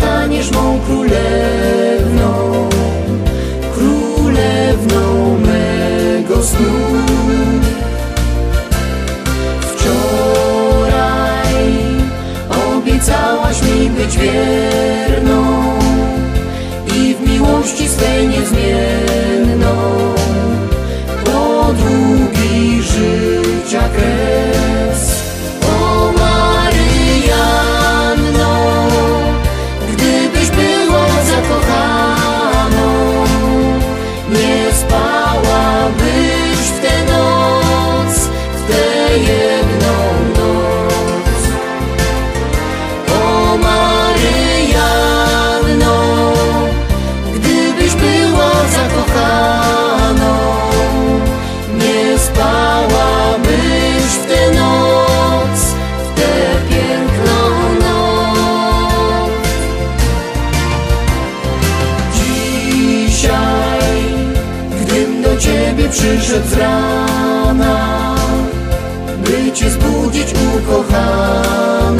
zostaniesz mą królewną, królewną mego snu. Wczoraj obiecałaś mi być wierną. przyszedł z rana, by cię zbudzić ukochana.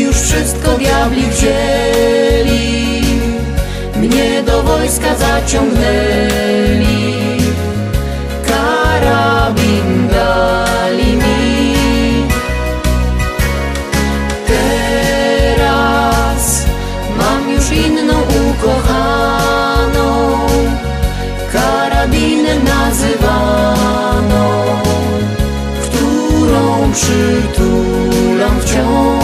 już wszystko diabli wzięli. Mnie do wojska zaciągnęli. Karabin dali mi. Teraz mam już inną ukochaną. Karabinem nazywaną Którą przytulam wciąż.